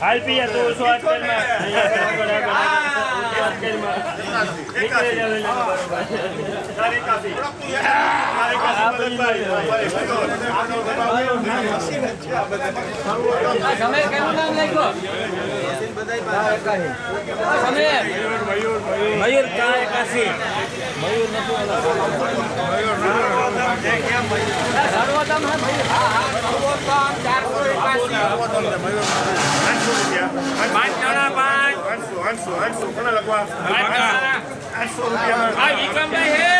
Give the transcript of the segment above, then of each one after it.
હાલ પિયા તો ઓછો હાથ તમે કેવું નામ લખ્યું મયુર કાશી મયુર નથી સર્વોત્તમ પાંચ જણા પાંચ આઠસો આઠસો કોને લખવા આઠસો રૂપિયા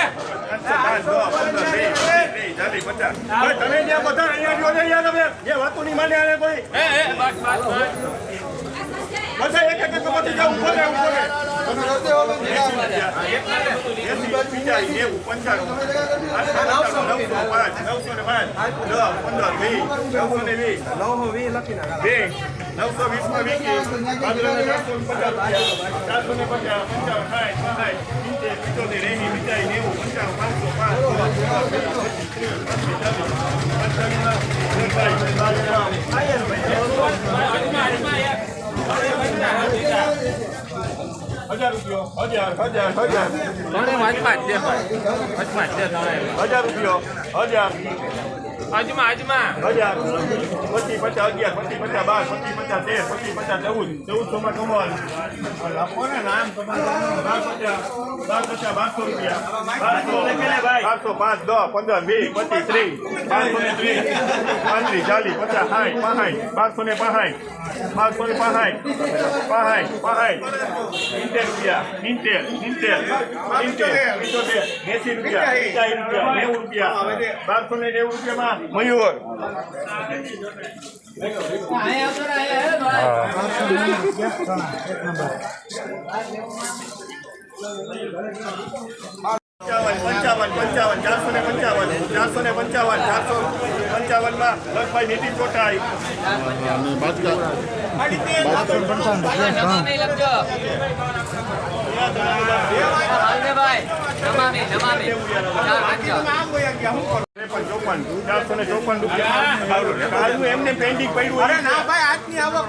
તમે જ્યાં બધા અહીંયા જો ને યાર તમે જે વાતો ની માને કોઈ? બધા એક એક બધી જાવ ઉપર રહે ઉપર આઠસો નવસો નવસો નવસો વીસ નવસો નવસો માં વીસી ચારસો ને પચાસ પંચાવન સાઠ સાઠ પિત્તોતેર એસી પંચાસી નેવું પંચાણું પાંચસો પાંચ હજાર રૂપિયો હજાર હજાર હજાર. ત્રણે વાંચમાં જ દે ભાઈ. વાંચમાં જ દે ત્રણે હજાર રૂપિયો હજાર. આજમાં અગિયાર, પચીસ, પચાસ, બાર, પચીસ, પચાસ, તેર, પચીસ, પચાસ, ચૌદ ચૌદસો માં કમાવાનું આપો ને નામ રૂપિયા. બારસો પાંચ, દસ, પંદર, વીસ, પચીસ, ત્રીસ બારસો ને ત્રીસ, પાંત્રીસ, ચાલીસ, પચાસ, સાઠ, પાંસઠ, બારસો ને પાંસઠ, બારસો ને પાંસઠ પાંસઠ પાંસઠ ઇન્ટેર રૂપિયા ઇન્ટેર ઇન્ટેર એસી રૂપિયા રૂપિયા, નેવું રૂપિયા, બારસો ને મયુર. પંચાવન પંચાવન પંચાવન ચારસો ને પંચાવન ચારસો ને પંચાવન ચારસો પંચાવનમાં લગભાઈ નીતિન કોટાઈ નમામી એમને પેન્ડિંગ પડ્યું અરે ના ભાઈ આજની આવક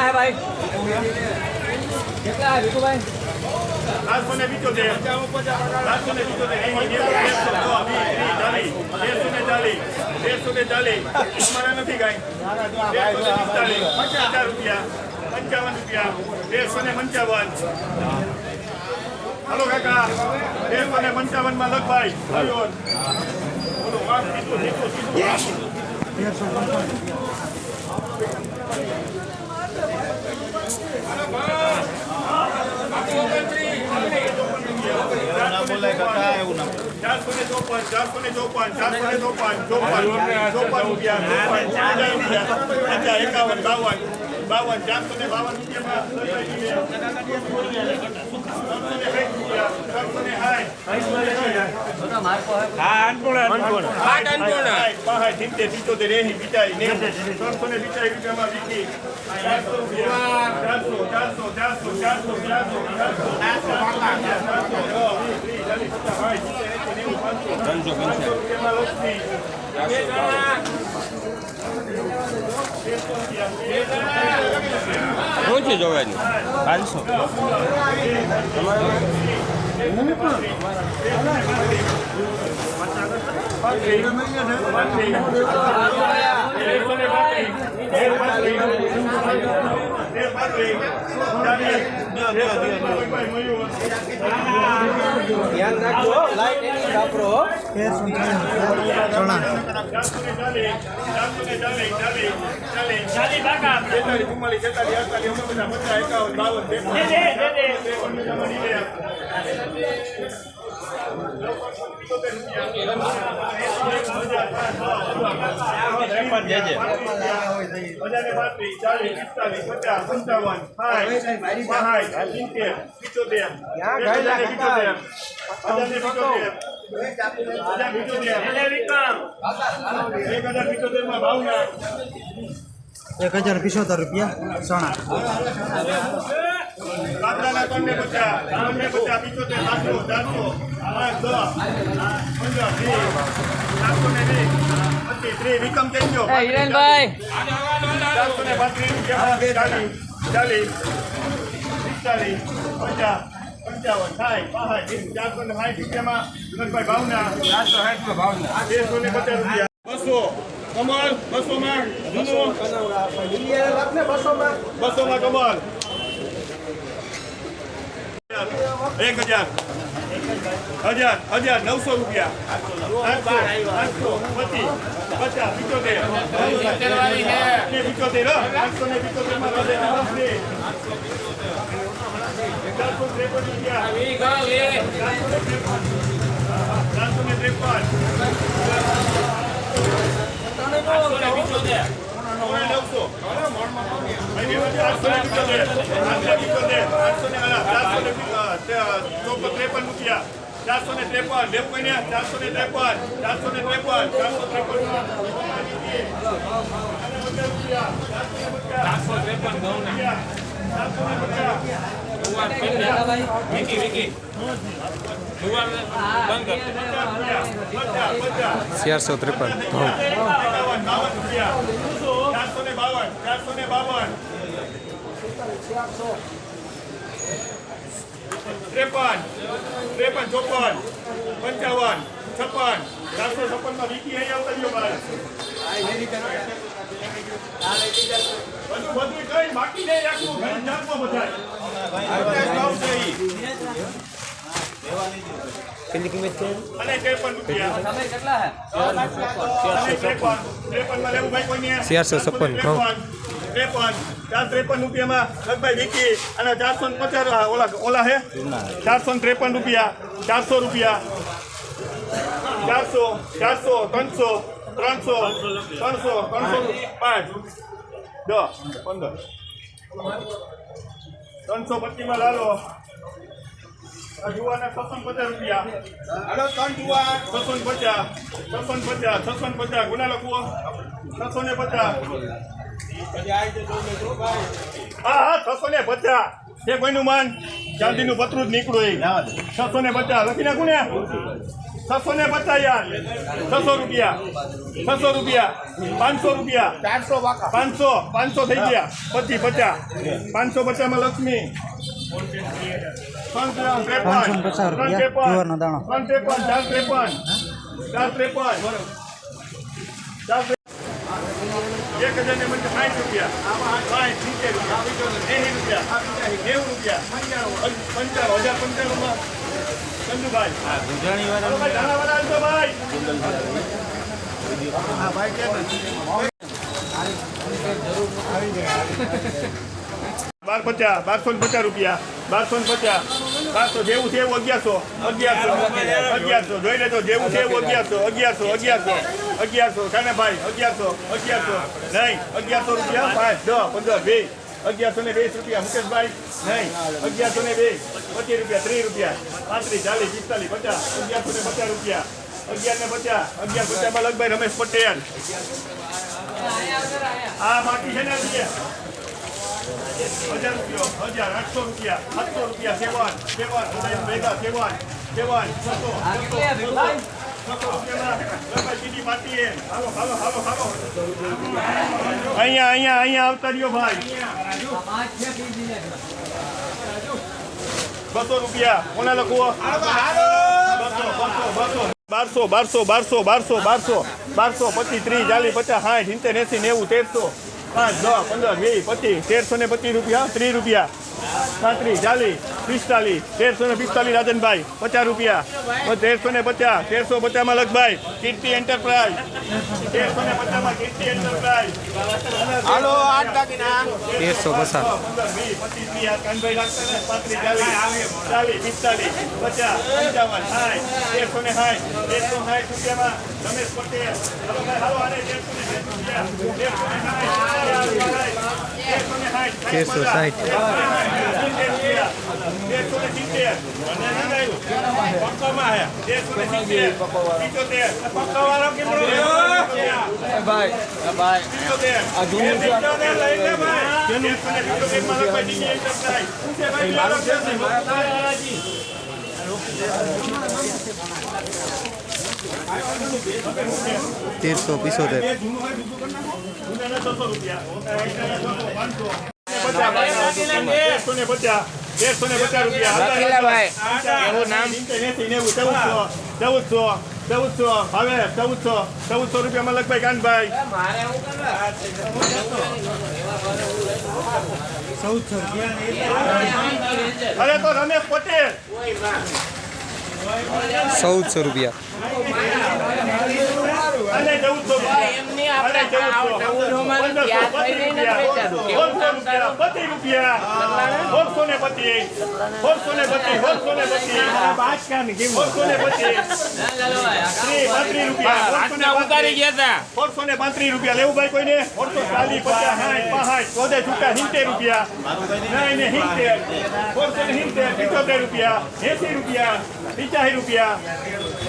હે ભાઈ? કેટલા હે ભીખુભાઈ મને ને પિત્તોતેર ચારસો મને પિત્તોતેર દે નેવું, એકસો, સો, વીસ, ત્રીસ, ચાલીસ તેરસો ને ચાલીસ તેરસો ને ચાલીસ તમારા નથી કાંઈ તેરસો ને પિસ્તાલીસ પચાસ રૂપિયા પંચાવન રૂપિયા તેરસો ને પંચાવન હલો કાકા તેરસો ને પંચાવનમાં લગભાઈ બોલો વાત સીધું સીધું સીધું ચારસો ને ચોપન ચારસો ને ચોપન ચારસો ને ચોપન ચોપન ચોપન રૂપિયા એકાવન બાવન બાવન ચારસો ને બાવન રૂપિયામાં ચારસો ચારસો રૂપિયા ચારસો ચારસો ચારસો ચારસો ચારસો ચારસો ચારસો વીસ, ત્રીસ, ચાલીસ, પચાસ, સાઠ, સિત્તેર, પાંચસો. પાંચસો રૂપિયામાં લક્ષ્મી. જોવાની પાંચસો ધ્યાન રાખજો લાઈટ એની વાપરો ચાલી એક હજાર પિસોતેર રૂપિયા ચણા કાપડાના ત્રણને પચાસ ત્રણને પચાસ પિત્તોતેર સાતસો ચારસો પાંચ દસ પંદર વીસ ચારસો ને વીસ પચીસ ત્રીસ વિકમ કેમ ગયો ચારસો ને પાંત્રીસ ચાલીસ ચાલીસ પિસ્તાલીસ પચાસ પંચાવન સાઠ પાસઠ ચારસો ને સાઠ રૂપિયામાં વિનોદભાઈ ભાવના ચારસો સાઠમાં ભાવના. તેરસો ને પચાસ રૂપિયા. બસો માં જૂનું. બસોમાં કમળ એક હજાર. હજાર હજાર, નવસો રૂપિયા. આઠસો પચીસ, પચાસ પિત્તોતેર પિત્તોતેર. આઠસો ને પિત્તોતેરમાં ચારસો રૂપિયા. ને ત્રેપન. નવસો. ને ને ચારસો ને ત્રેપન રૂપિયા ચારસો ને ત્રેપન લેવું કઈ ચારસો ને ત્રેપન ચારસો ને ત્રેપન ચારસો ત્રેપન ચારસો ત્રેપન ચારસો ને પચાસ પચાસ પચાસ ચારસો ત્રેપન. ચારસો ને બાવન, ચારસો ને બાવન. ત્રેપન ત્રેપન ચોપન પંચાવન છપ્પન ચારસો છપ્પનમાં વીકી અહીં આવતા ગયો બધું બધું કઈ બાકી નહીં રાખવું ઘણી જાતમાં બધાય. કેટલી કિંમત છે? ચારસો છપ્પન, કહો. ત્રેપન. ચાર ત્રેપન રૂપિયામાં લગભગ વિકી અને ચારસો ને પચાસ ઓલા ઓલા હે? ચારસો ને ત્રેપન રૂપિયા ચારસો રૂપિયા. ચારસો ચારસો ત્રણસો ત્રણસો ત્રણસો ત્રણસો પાંચ. દસ પંદર. ત્રણસો પચીસમાં લાલો. જુવાના છસો ને પચાસ રૂપિયા. છસો ને પચાસ છસો પચાસ છસો પચાસ. ગુના લખવો છસો ને પચાસ. હા હા છસો ને પચાસ. છે કોઈનું માન? ચાંદીનું પતરું જ નીકળ્યું એ. છસો ને પચાસ. લખી નાખું ને? છસો ને પચાસ યાર. છસો રૂપિયા. છસો રૂપિયા. પાંચસો રૂપિયા. ચારસો પાંચસો. પાંચસો થઈ ગયા. પચીસ પચાસ. પાંચસો પચાસમાં લક્ષ્મી. ત્રણ ત્રેપન. ત્રણ ત્રેપન. ત્રણ ત્રેપન ચાર ત્રેપન. ચાર ત્રેપન. ચાર ત્રેપન. એક હજાર ને સાઠ રૂપિયા. સિત્તેર રૂપિયા. એસી રૂપિયા. નેવું રૂપિયા. પંચાવન હજાર પંચાવનમાં ચંદુભાઈ હાલો ભાઈ? ધાણાવાળા આવજો ભાઈ બાર પચાસ બારસો ને પચાસ રૂપિયા. બારસો ને બારસો જેવું છે એવું અગિયારસો અગિયારસો અગિયારસો. જોઈ લેજો, જેવું છે એવું અગિયારસો અગિયારસો અગિયારસો. અગિયારસો કાને ભાઈ, અગિયારસો અગિયારસો. નહીં, અગિયારસો રૂપિયા પાંચ દસ પંદર, વીસ. અગિયારસો ને વીસ રૂપિયા, મુકેશભાઈ. નહીં, અગિયારસો ને વીસ, પચીસ રૂપિયા, ત્રીસ રૂપિયા. પાંત્રીસ, ચાલીસ, પિસ્તાલીસ, પચાસ. અગિયારસો ને પચાસ રૂપિયા. અગિયાર ને પચાસ, અગિયાર પચાસ લગભાઈ રમેશ પટેલ. આ બાકી છે ને હજાર રૂપિયા હજાર આઠસો રૂપિયા સાતસો રૂપિયા સેવાન સેવાન ભેગા સેવાન સેવાન છસો આવતા રહ્યો ભાઈ બસો રૂપિયા કોને લખવો બારસો બારસો બારસો બારસો બારસો બારસો પચીસ ત્રીસ ચાલીસ પચાસ સાઠ સિત્તેર એસી નેવું તેરસો પાંચ, દસ, પંદર, વીસ, પચીસ, તેરસો ને પચીસ રૂપિયા, ત્રીસ રૂપિયા. પાંત્રીસ, ચાલીસ, પિસ્તાલીસ, તેરસો ને પિસ્તાલીસ રાજનભાઈ, પચાસ રૂપિયા. તેરસો ને પચાસ, તેરસો પચાસમાં લખભાઈ, કીર્તિ એન્ટરપ્રાઇઝ તેરસો ને પચાસમાં કીર્તિ એન્ટરપ્રાઇઝ હાલો. તેરસો પચાસ. તેરસો સાહીઠ કાનભાઈ ને સિત્તેર પક્કામાં હે તેરસો ને સિત્તેર પિત્તોતેર પક્કાવાળો કેટલો ભાઈ ભાઈ પિત્તોતેર આ જૂનું લઈ લે ભાઈ તેરસો ને પિત્તોતેરમાં લખવાય ડીજી એન્ટરપ્રાઇઝ શું છે ભાઈ લાલો તેરસો પિસોતેર તેરસો ને પચાસ તેરસો ને પચાસ રૂપિયા. ચૌદસો ચૌદસો ચૌદસો. હવે ચૌદસો ચૌદસો રૂપિયામાં લખભાઈ કાનભાઈ. ચૌદસો. રૂપિયા અરે તો રમેશ પટેલ. ચૌદસો રૂપિયા. અને ચૌદસો પચીસ રૂપિયા સોળસો ને પચીસ સોળસો ને પચીસ સોળસો ને પચીસ સોળસો ને પચીસ પાંત્રીસ રૂપિયા ઉતારી ગયા હતા સોળસો ને પાંત્રીસ રૂપિયા લેવું ભાઈ કોઈને સોળસો ચાલીસ પચાસ સાઠ પાંસઠ ચોદે છૂટા સિત્તેર રૂપિયા નહીં ને સિત્તેર સોળસો ને સિત્તેર પિત્તોતેર રૂપિયા એસી રૂપિયા પિચાસી રૂપિયા,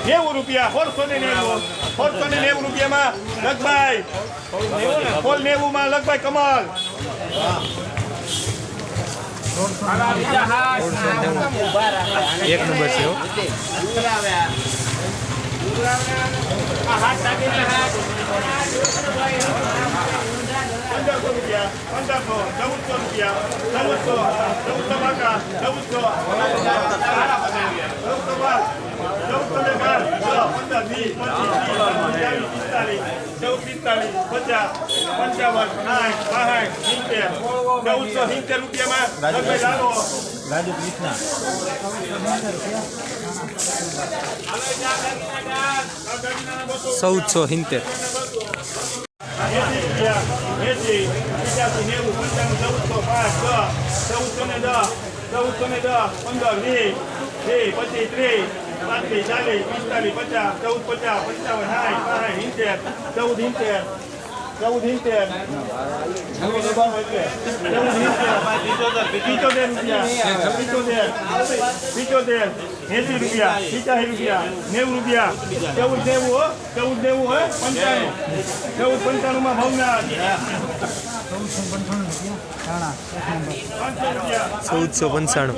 નેવું રૂપિયા, સોળસો ને નેવું, સોળસો ને નેવું રૂપિયામાં લગભાઈ ફોલ નેવું માં લગભાઈ કમલ. એક નંબર છે હો. પંદરસો રૂપિયા પંદરસો ચૌદસો રૂપિયા ચૌદસો ચૌદસો બાકા ચૌદસો ચૌદસો બાર ચૌદસો ને બાર પંદર વીસ પચીસ પિસ્તાલીસ ચૌદ પિસ્તાલીસ પચાસ પંચાવન સાઠ બાસઠ સિત્તેર ચૌદસો સિત્તેર રૂપિયામાં લાવો ચૌદસો સિત્તેર એસી નેવું પંચાણું ચૌદસો પાંચ દસ ચૌદસો ને દસ ચૌદસો ને દસ પંદર વીસ વીસ પચીસ ત્રીસ પાંત્રીસ ચાલીસ પિસ્તાલીસ પચાસ ચૌદ પચાસ પંચાવન સાઠ પાંઠ સિત્તેર ચૌદ સિત્તેર ચૌદ સિત્તેર પિત્તોતેર રૂપિયા પિત્તોતેર પિત્તોતેર એસી રૂપિયા પચાસી રૂપિયા નેવું રૂપિયા. ચૌદ નેવું હો ચૌદ નેવું હોય પંચાણું. ચૌદ પંચાણું માં ભાવના ચૌદસો પંચાણું.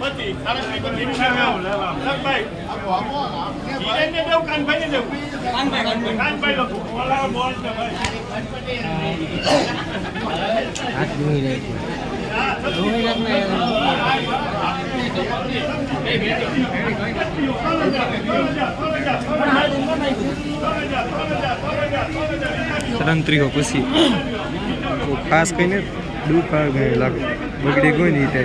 રૂપિયા ચૌદસો પંચાણું શીખવા જેવું છે કાનભાઈ લોકો બોલ છે ભાઈ. ત્રણ પછી. ખાસ કહીને દુઃખ લાગે. બગડી ગયું ને એ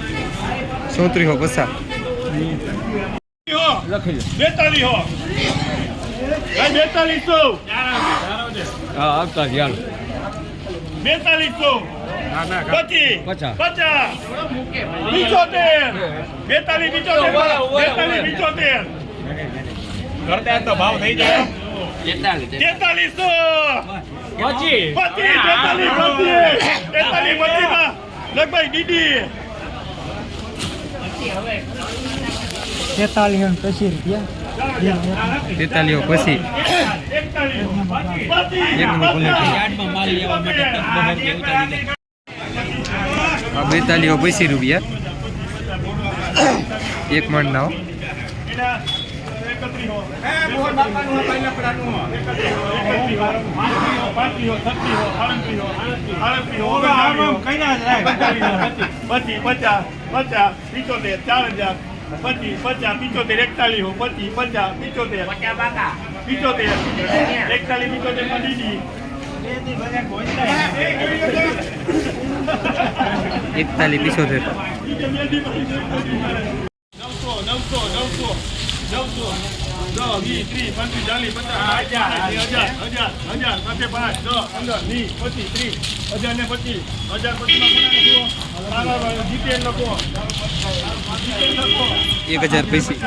કીધા ચોત્રીસ હો પસા બેતાલીસ હો. ભાઈ હા આવતા યાર. બેતાલીસ. પચીસ. પચાસ. પચાસ. પિચોતેર. બેતાલીસ પિચોતેર. બેતાલીસ પિચોતેર. કરતા તો ભાવ થઈ જાય. તેતાલીસો. સો પછી પચીસ તેતાલીસ પચીસ. તેતાલીસ પચીસ લગભગ દીદી તેતાલીસ પચીસ રૂપિયા. તેતાલીસ પછી. બેતાલીસ પચીસ રૂપિયા. એક મણ ના પચાસ પિચોતેર ચાર હજાર પચીસ પચાસ પિચોતેર એકતાલીસ હો પચીસ પિચોતેર. પિચોતેર એકતાલીસ, પિચોતેર. માં પિછોતેર નવસો નવસો નવસો નવસો દસ વીસ ત્રીસ પંચવીસ ચાલીસ પચાસ હજાર હજાર હજાર હજાર સાથે પાંચ દસ પંદર વીસ પચીસ ત્રીસ હજાર ને પચીસ હજાર પચીસ જીતેન લખો એક હજાર પૈસી.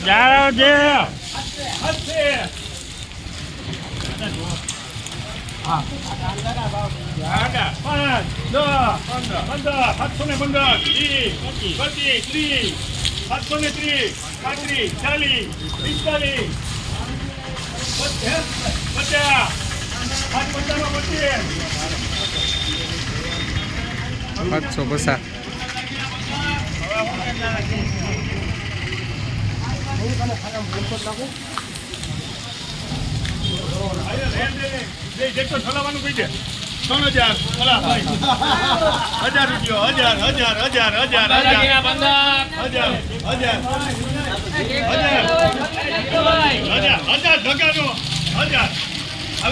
જાઓ જે હશે સાતસો ને ત્રીસ પાંત્રીસ ચાલીસ પિસ્તાલીસ પચાસ. સાતસો પચાસ હું તને ખાલી બોલતો લાગુ જેટલો હજાર ભલા ભાઈ હજાર રૂપિયો હજાર હજાર હજાર હજાર હજાર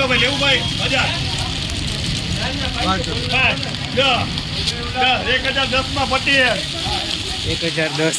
ભાઈ લેવું ભાઈ હજાર એક હજાર દસમાં પટીએ એક હજાર દસ